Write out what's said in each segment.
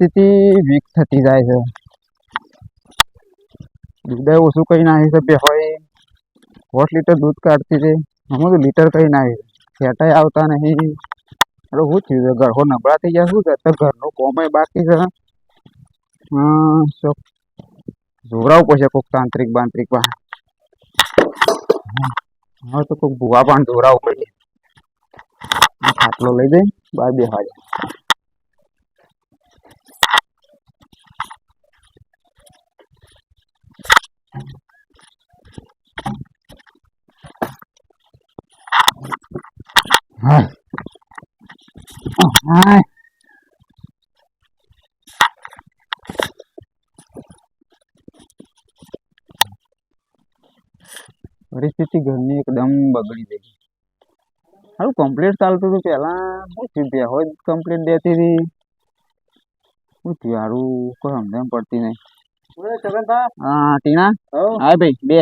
પરિસ્થિતિ વીક થતી જાય છે. દૂધ ઓછું કઈ નાખી છે બે હોય દોઢ લીટર દૂધ કાઢતી હતી હમણાં તો લીટર કઈ નાખી? ફેટાઈ આવતા નહીં. અરે શું થયું છે ઘરનો નબળા થઈ ગયા શું છે? તો ઘરનું કોમય બાકી છે. શું પડશે કોઈક તાંત્રિક બાંત્રિક પાસે હવે તો કોઈક ભૂવા પણ જોવરાવું પડશે. ખાટલો લઈ જઈ બાર બેસવા જાય પરિસ્થિતિ ઘરની એકદમ બગડી ગઈ. સારું કમ્પ્લેટ ચાલતું હતું પહેલા. શું થયું? બેહો હોય કમ્પ્લેટ દેતી હતી શું થયું? સારું કોઈ સમજણ પડતી નહીં. હા ટીના હા. ભાઈ બે.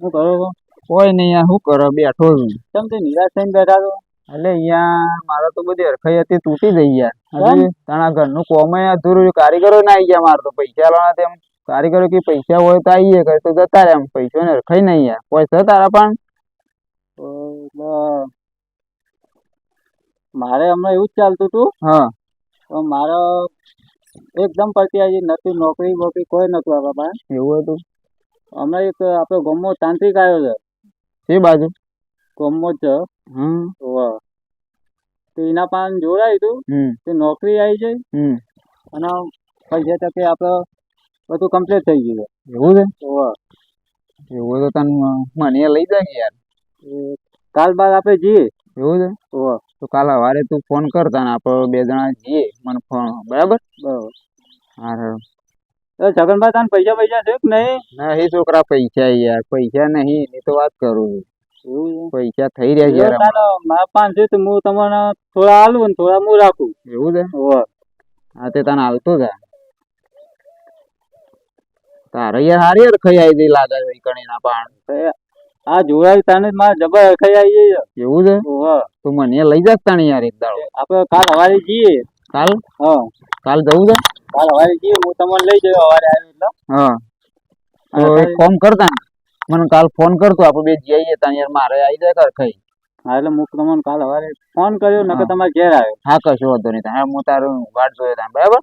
શું કરો છો? કોઈ નહીં શું કરો? બેઠો છું. કેમ તે નિરાશ થઈને બેઠા છો? એટલે અહીંયા મારે તો બધી અરખાઈ હતી તૂટી ગઈ યાર. તાણા ઘરનું કોમે અધૂરું કારીગરો ના આવી ગયા મારે તો પૈસા લાવવાના તેમ. કારીગરો કે પૈસા હોય તો આવીએ કરે તો જતા રહે પૈસા ને હરખાઈ નહીં યાર. પૈસા તારા પણ? મારે હમણાં એવું જ ચાલતું હતું. હા. મારે એકદમ પડતી આવી નથી નોકરી બોકરી કોઈ નતું આપણા પાસે એવું હતું અમે એક આપણો ગમો તાંત્રિક આવ્યો છે. એ બાજુ? ગમો જ. છે હમ. તો એના પાન જોડાયું હતું તે નોકરી આવી છે. હમ. અને પૈસા તકે આપણે બધું કમ્પ્લીટ થઈ ગયું એવું છે? છે એવું તો તને મને લઈ જાય યાર. કાલ બાદ આપણે જઈએ. એવું છે. તો કાલ સવારે તું ફોન કરતા ને આપણે બે જણા જઈએ મને ફોન બરાબર? બરાબર. હા હા. તો છગનભાઈ તને પૈસા પૈસા છે કે નહીં? નહીં છોકરા પૈસા યાર પૈસા નહીં એની તો વાત કરું છું. પૈસા થઈ રહ્યા છે યાર તારે મારા પાંચ છે તો હું તમને થોડા આલું ને થોડા હું રાખું. એવું છે. હા તે તને હાલતો જા. તારે યાર હારી યાર ખાઈ આવી લાગે છે કણી ના પાણ આ જોડાયું તાને મારે જબર ખાઈ આવી એવું છે. તો મને લઈ જા તાણી યાર એક દાડો. આપણે કાલ સવારે જઈએ. કાલ? હા. કાલ જવું છે? કાલ સવારે જઈએ હું તમને લઈ જયો સવારે આવ્યો એટલે. હા. તો એક ફોન કરતા મને કાલ ફોન કરતો આપણે બે જઈએ તાણ યાર મારે આવી જાય ખાઈ. હા એટલે હું તમને કાલ સવારે ફોન કર્યો નકર હા. તમારે ઘેર આવ્યો. હા કશો વાંધો નહીં હા હું તારું વાટ જોયો તાને બરાબર?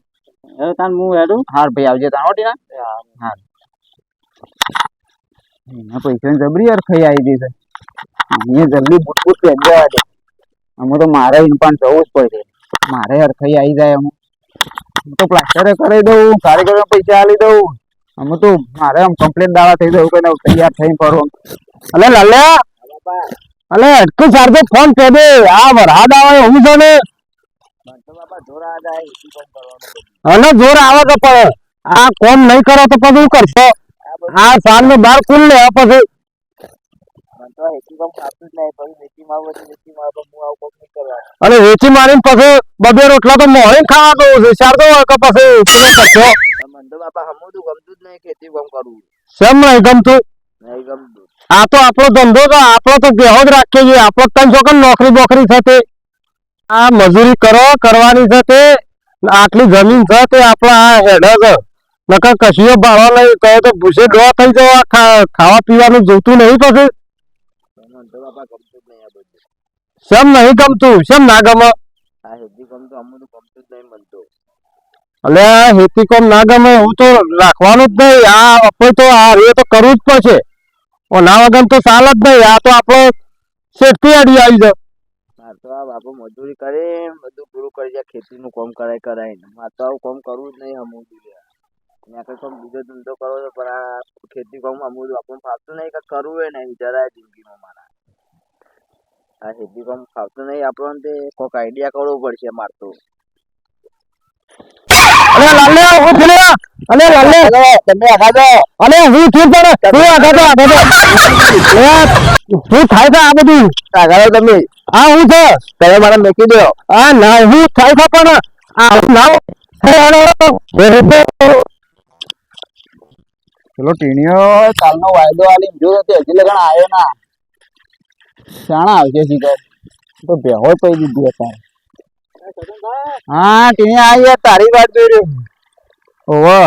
હવે તાન હું હેડું? હાર ભાઈ આવજે તાણ હોટી ના એના પૈસા જબરી યાર થઈ આવી ગઈ છે. અહીંયા જલ્દી બુટ બુટ પહેરી જવા દે. અમે તો મારે ઇન્પાન જવું જ પડશે. મારે યાર થઈ આવી જાય અમુક હું તો પ્લાસ્ટર કરાવી દઉં કારીગરો પૈસા આપી દઉં. અમે તો મારે આમ કમ્પ્લેટ દાવા થઈ જવું કઈ તૈયાર થઈને ફરો. અલે લાલે અલે અટકું સારજો ફોન કહી દે. આ વરહાદ આવે હું છે અને જોર આવે તો પણ. આ કોમ નહીં કરો તો પછી શું કરશો? આ સાલનું બાર ખુલ લે પછી. અને વેચી મારીને પછી બબે રોટલા તો મોહે ખાવા તો વિચાર તો કે પછી કરશો શેમ નહીં ગમતું? આ તો આપણો ધંધો તો આપણો તો બેહો જ રાખીએ છીએ. આપણો તન છોકર નોકરી બોકરી છે તે. આ મજૂરી કરો કરવાની છે તે આટલી જમીન છે તે આપણા આ હેડ છે નકર કશીઓ ભાડો નહીં. કહે તો ભૂસે ડોવા થઈ જવા ખાવા પીવાનું જોતું નહીં પછી? શેમ નહીં ગમતું? શેમ ના ગમે? એટલે હેતી કોમ ના ગમે હું તો રાખવાનું જ નહીં. આ આપણે તો આ એ તો કરવું જ પડશે. ઓના વગર તો ચાલ જ નહીં. આ તો આપણો શેઠથી અડી આવી જાય. મજૂરી કરે બધું પૂરું કરી જાય ખેતી નું કામ કરાય કરાય ને મારે તો આવું કામ કરવું જ નહીં અમુક ત્યાં કઈ કામ બીજો ધંધો કરો છો પણ આ ખેતી કામ અમુક આપણને ફાવતું નહીં કે કરવું એ નહીં જરાય જિંદગીમાં મારા. આ ખેતી કામ ફાવતું નહીં આપણને તે કોઈક આઈડિયા કરવો પડશે મારે તો. અલે લાલે હું ફેલે અરે લાલે તમે આખા અરે હું હું આગળ તો આગળ તો હું થાય આ બધું? આગળ તમે? હા હું છે. તમે મને મેકી દો. હા ના હું થાય પણ આ ના પેલો ટીણીયો કાલનો વાયદો આલી જો તે હજી લગણ આવ્યો ના. શાણા આવશે શીખર તો બેહો પઈ દીધી અત્યારે. હા ટીણી આવી તારી વાત જોઈ રહ્યો. ઓહો.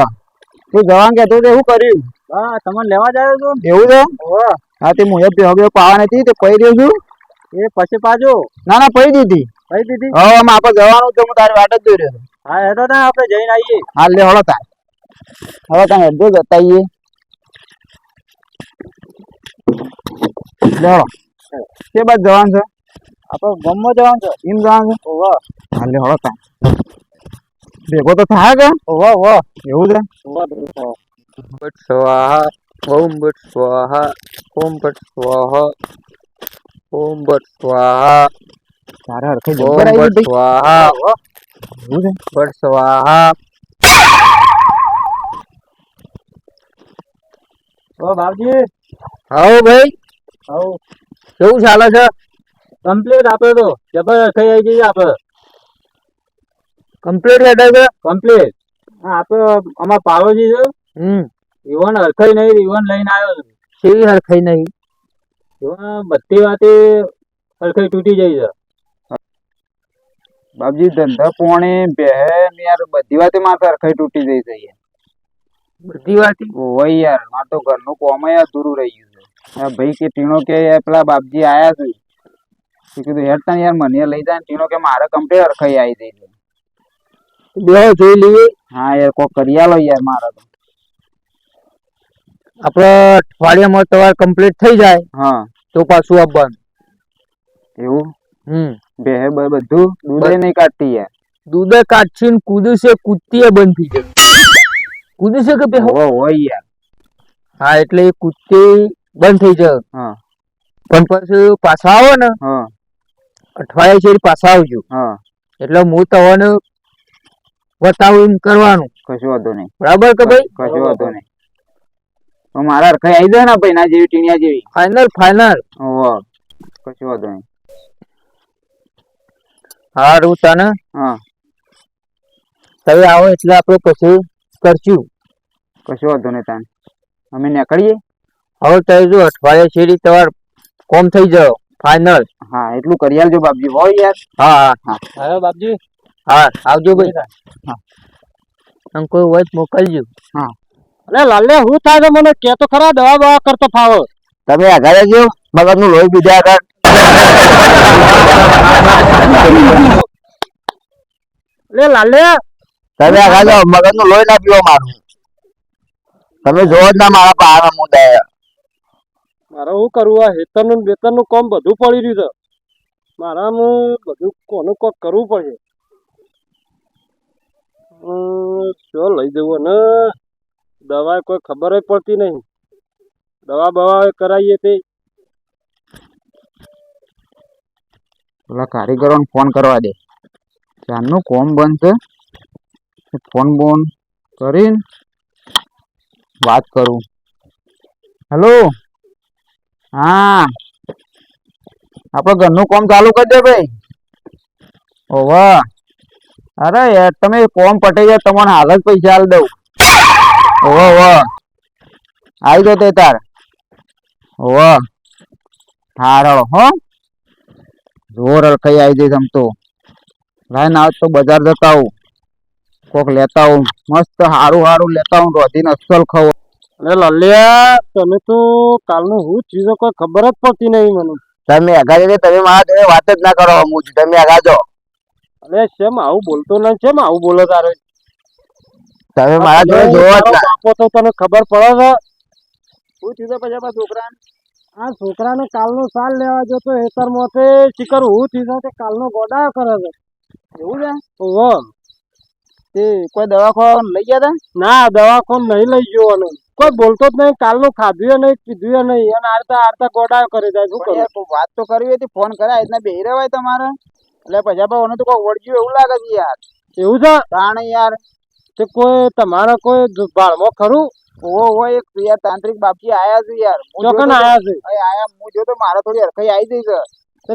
તું જવાન કહેતો તે એવું કર્યું. હા તમને લેવા જ આવ્યો છું. એવું છે? હા તે મુજબ બેહો બેહો પાવા નથી તે પઈ રહ્યો છું. એ પછી પાછો? ના ના પઈ દીધી. કઈ દીધી? હવે આમ આપણે જવાનું તો હું તારી વાટ જ જોઈ રહ્યો હા હેડો ના આપણે જઈને આવીએ. હાલ લે હળો તાર. હવે તમે હેડજો જતા આઈએ લે હળો કે બાદ જવાનું છે આપણે ગામમાં જવાનું છે એમ જવાનું છે ઓહો હાલ લે હળો તાર ભેગો તો થાય કે ઓહો ઓહો એવું છે ઓહો but Swaha Om but Swaha Om but Swaha Om but સ્વાહા તારે હરખે ઓમ જબ્બર આવી બટ ગઈ સ્વાહા એવું છે but Swaha O Bapji how ભાઈ હવ કેવું ચાલે છે? કમ્પ્લીટ આપે તો. જબર થઈ આવી ગઈ આપે. કમ્પ્લીટ લેટર છે? કમ્પ્લીટ હા આપે અમાર પાડોશી છે. હમ. ઈવન હરખાઈ નહીં ઈવન લઈને આવ્યો છે. કેવી હરખાઈ નહીં? ઈવન બધી વાતે હરખાઈ તૂટી જાય છે. બાપજી ધંધા પોણે બેહે યાર બધી વાતે માથે હરખાઈ તૂટી જઈ છે યાર. બધી વાત? ઓય યાર માર તો ઘરનું કોમય અધૂરું રહી ગયું ભાઈ કે ટીણો કે પેલા બાપજી આયા છે. કીધું હેડ તને યાર મને લઈ જાય ટીણો કે મારે કમ્પ્લીટ અરખાઈ આવી જઈ છે. બે જોઈ લઈએ. હા યાર કોક કરી આલો યાર મારે તો. આપણે અઠવાડિયામાં તમારે કમ્પ્લીટ થઈ જાય. હા. તો પાછું આપવાનું એવું? હમ. બ- બધું? દૂધે નહીં કાઢતી યાર? દૂધે કાઢશે ને કૂદશે કૂદતી બંધ થઈ જશે. કૂદશે કે બે હોય યાર. હા એટલે કુત્તી કૂદતી બંધ થઈ જાય. હા. પણ પછી પાછા આવો ને હા. અઠવાડિયા છે પાછા આવજો. હા. એટલે હું તમને બતાવું એમ કરવાનું. કશું વાંધો નહીં. બરાબર કે ભાઈ? કશું વાંધો નહીં. મારા કઈ આવી જાય ને ભાઈ ના જેવી ટીણિયા જેવી. ફાઇનલ ફાઇનલ ઓહો કશું વાંધો નહીં. હારું તને હા. તમે આવો એટલે આપણે પછી કરશું. કશું વાંધો નહીં તાન. અમે નીકળીએ. હવે તમે જો અઠવાડિયા છેડી તમારે કોમ થઈ જાવ ફાઇનલ હા એટલું કરી આલજો બાપજી. હોય યાર. હા હા. હા. બાપજી. હા આવજો ભાઈ. હા. તમ કોઈ હોય મોકલજો. હા. અરે લાલે હું થાય તો મને કે તો ખરા દવા બવા કરતો ફાવો. તમે આગળ જો મગજનું લોહી બીજા આગળ લે લાલે. તમે આગળ મગરનું લોહી ના પીવો મારું તમે જોવો જ ના મારા પાર મુદ્દા મારે શું કરવું આ હેતરનું બેતરનું કામ બધું પડી રહ્યું છે. મારામાં બધું કોનું કોક કરવું પડશે શું લઈ જવું ને દવા કોઈ ખબર પડતી નહીં. દવા બવા કરાવીએ તે. પેલા કારીગરોને ફોન કરવા દે. ત્યાંનું કોમ બનશે ફોન બોન કરીને વાત કરું. હેલો હા. આપણે ઘરનું કામ ચાલુ કરી દે ભાઈ. ઓવા અરે યાર, તમે કોમ પટાઈ જાય તમને હાલ જ પૈસા આલ દઉં. ઓવા ઓવા આવી જાઓ તે તાર. ઓવા હારો, હો. જોર અલખાઈ આવી જઈશ આમ તો. ભાઈ ના તો બજાર જતા આવું. કોક લેતા આવું. મસ્ત હારું હારું લેતા આવું રોધીને અસલ ખાવ. અરે લલ્યા તમે તો કાલનું હું ચીજો કોઈ ખબર જ પડતી નહીં મને. તમે આગળ તમે મારા જોડે વાત જ ના કરો હું તમે આગળ જો અરે શેમ આવું બોલતો નહીં શેમ આવું બોલો તારે? તમે મારા જોડે જોવો જ ના. તો તને ખબર પડે છે. હું ચીજો પછી આપણા છોકરા આ છોકરાને કાલનો સાલ લેવા જતો હેતર મોતે શિકર હું ચીજો તે કાલનો ગોડા કરે છે. એવું છે? ઓહો. તે કોઈ દવાખાન લઈ ગયા હતા? ના દવાખાન નહીં લઈ ગયો અને કોઈ બોલતો જ નહીં કાલનું ખાધું નહીં પીધું નહીં અને આરતા આરતા ગોડાયો કરી જાય શું કરું? વાત તો કરવી હતી ફોન કર્યા એટલે બે રહેવાય તમારે. એટલે પછી ભાઈ ઓને તો કોઈ વળગ્યું એવું લાગે છે યાર. એવું છે? તાણે યાર. તે કોઈ તમારા કોઈ ભાળમાં ખરું? ઓહો ઓહો એક યાર તાંત્રિક બાપજી આયા છે યાર. ચોકન આયા છે? આયા હું જોતો મારા થોડી હરખાઈ આવી જઈ છે.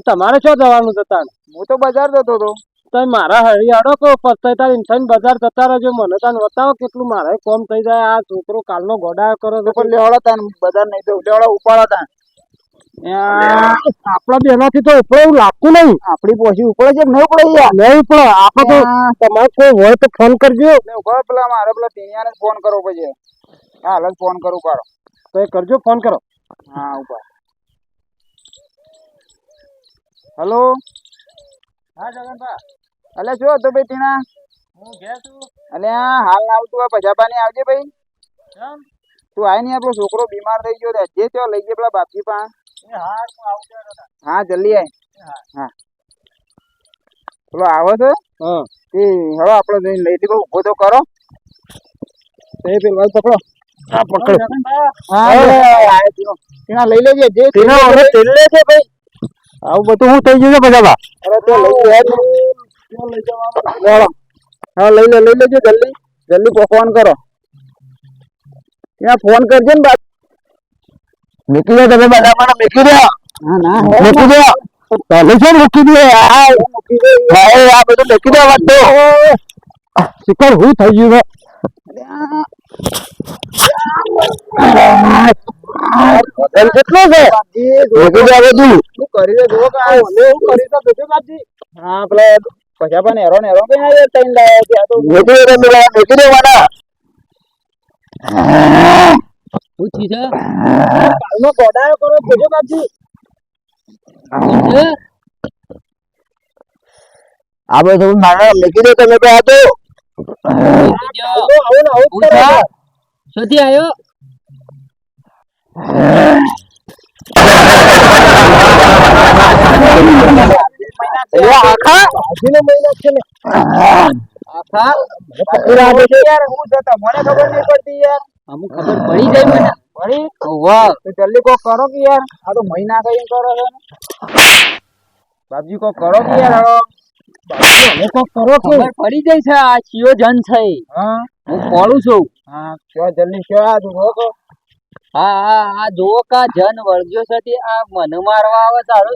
તમારે શું જવાનું છે તાણ? હું તો બજાર જતો હતો. તમે મારા હરિયાળો કહો ફક્ત તાર ઇન્સાન બજાર જતા રહેજો. મને તને બતાવો કેટલું મારે કોમ થઈ જાય. આ છોકરો કાલનો ગોડા કરો તો લેવડો તાન બજાર નહીં તો લેવડો ઉપાડો તાન આપણા બેનાથી તો ઉપડે એવું લાગતું નહીં. આપડી પોસી ઉપડે છે નહીં ઉપડે યાર? નહીં ઉપડે. આપણે તો તમારે કોઈ હોય તો ફોન કરજો. પેલા મારે પેલા ટીનિયાને ફોન કરવો પછી. હા હાલ જ ફોન કરું કરો તો એ કરજો ફોન કરો. હા ઉપર હલો? હા જગનભા. અલે શું હતું ભાઈ ટીના? હું ઘેર છું. અલે આ હાલ ના આવતું આ પાણી આવજે ભાઈ. તું આય નહીં આપણો છોકરો બીમાર થઈ ગયો જે ચો લઈ ગયો પેલા બાપજી પા હા જલ્દી આય. હા. પેલો આવો છે? હા. એ હેડો આપણે જઈને લઈ લીધો ઊભો તો કરો. એ પેલા પકડો. હા પકડો. હા લઈ લેજે જે તેલ લે છે ભાઈ. આવું બધું હું થઈ ગયું છે બધા અરે તો લઈ. હા લઈ લે લઈ લેજો જલ્દી જલ્દી ફોન કરો ત્યાં ફોન કરજો ને બાપ મૂકી દો તમે બધા મને મૂકી દો હા ના મૂકી દો પહેલે છે ને મૂકી દો આ ભાઈ આ બધું મૂકી દો વાત તો શિખર હું થઈ ગયું છે વજન કેટલો છે મૂકી દો બધું શું કરી દે જો કે આ મને એવું કરી દે બધું બાપજી હા પેલા પૈસા પણ હેરો નેરો કઈ ના તૈન લાયા છે આ તો દો તમે બધા મૂકી દો મને પૂછી છે કાલનો ગોડાયો કરો જોજો બાપજી આ બધું મારા મૂકી દો તમે તો આ તો આવું ને આવું જ આખા બાજુનો મહિનો છે ને. આખા? પકડી રાખે છે યાર હું છે તમને ખબર નહીં પડતી યાર. અમુક ખબર પડી જાય મને. પડી? વાહ. તો જલ્દી કોક કરો કે યાર? આ તો મહિના કઈ કરો છો બાપજી કોક કરો કે યાર? હવે કોક કરો કે? પડી જાય છે આ ચિયો જન છે હા. હું ખોલું છું. હા કયો જલ્દી કયો આ તું રોકો હા હા આ જુઓ કા જન વળગ્યો છે તે. આ મને મારવા આવે તારો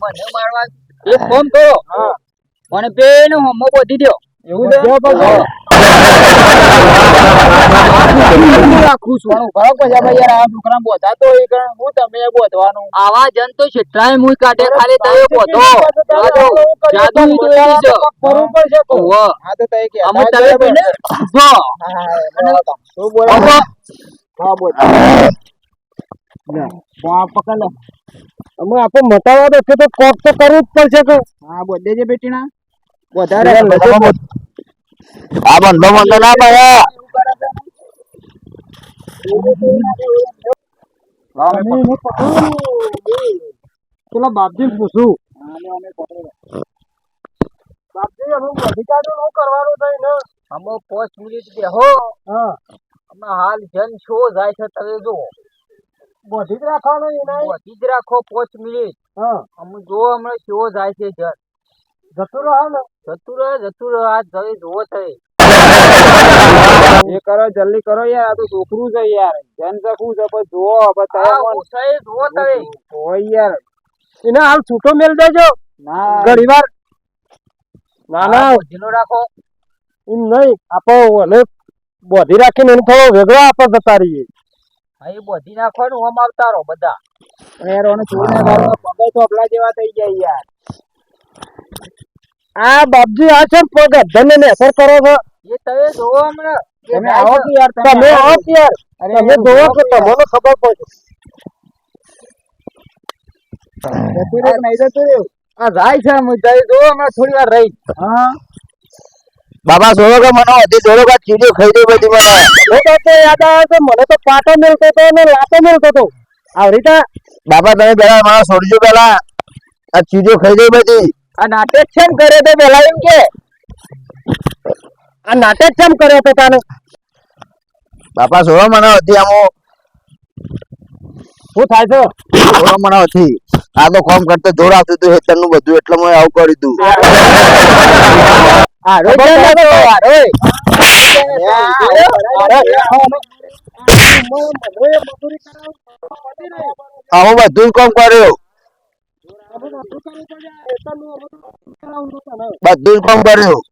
મને મારવા એક ફોન કરો હા અને પેનો હમો બોધી એવું છે રાખું છું પણ પછી આપણે યાર આ છોકરા બોધાતો હોય કે હું તમે બોધવાનું આવા જન તો છેટરાય મુઈ કાઢે ખાલી તમે બોધો જાદુ જાદુ તો એ જ કરવું પડશે તો હા તો તઈ કે અમે તમે જો શું બોલે હા બોલ હા પકડ અમે છે તો કોક તો કરવું જ પડશે કે. હા બેટીના. વધારે આ બંધો બંધો ના પાયા લાવો અમે અમે એને પકડું. પેલા બાપજી પૂછું. બાપજી અમે અધિકારી નું કરવાનું થઈ ને. અમે પાંચ મિનિટ બેહો. હા. અમે હાલ જન શો જાય છે તમે જો બધી જ રાખવાનું એના બોધી જ રાખો પોચ મિનિટ. હા. અમે જો હમણાં શો જાય છે જન જતું રહો ને જતું રહે જતું રહે. આ તમે જોવો થઈ એ કરો જલ્દી કરો યાર. આ તો છોકરું છે યાર. જન શકું છે પણ જોવો હવે તમે જોવો તમે. હોય યાર. એને હાલ છૂટો મેલ દેજો. ના. ઘણી વાર. ના ના. જીનો રાખો. એમ નહીં. આપો બોધી રાખીને એને થોડો વેગળો આપો જતા રહીએ. હા બોધી નાખવાનું આમ આવતા બધા. એરોને છોડીને ગાળો પગે ચોપલા જેવા થઈ જાય યાર. આ બાપજી આ છે પગ ધને ને અસર કરો છો. એ તમે જોવો હમણાં. તમે આવો કે યાર તમે આવો. કે યાર. અરે તમે જોવો કે તમને ખબર પડે? આ જાય છે જાય જોવો હમણાં થોડી વાર રહી. હા. બાબા જોડો કે મને હતી જોડો કે ચીજો ખાઈ દે બધી મને. મને તો યાદ આવે છે મને તો પાટો મેળતો તો ને લાતો મેળતો તો. આવી રીતે બાબા તમે પેલા મને છોડજો પેલા આ ચીજો ખાઈ દે બધી. આ નાટક ને કરે તો પેલા એમ કે? આ નાટક કેમ કર્યો તો તાને? બાપા જોડો મને હતી આમો. શું થાય છે? સોળો મને હતી આ તો કોમ કરતો જોર આવતું હતું હેતરનું બધું એટલે મેં આવું કરી હતું આવું બધું કોમ કર્યું. બધું કોમ કર્યું.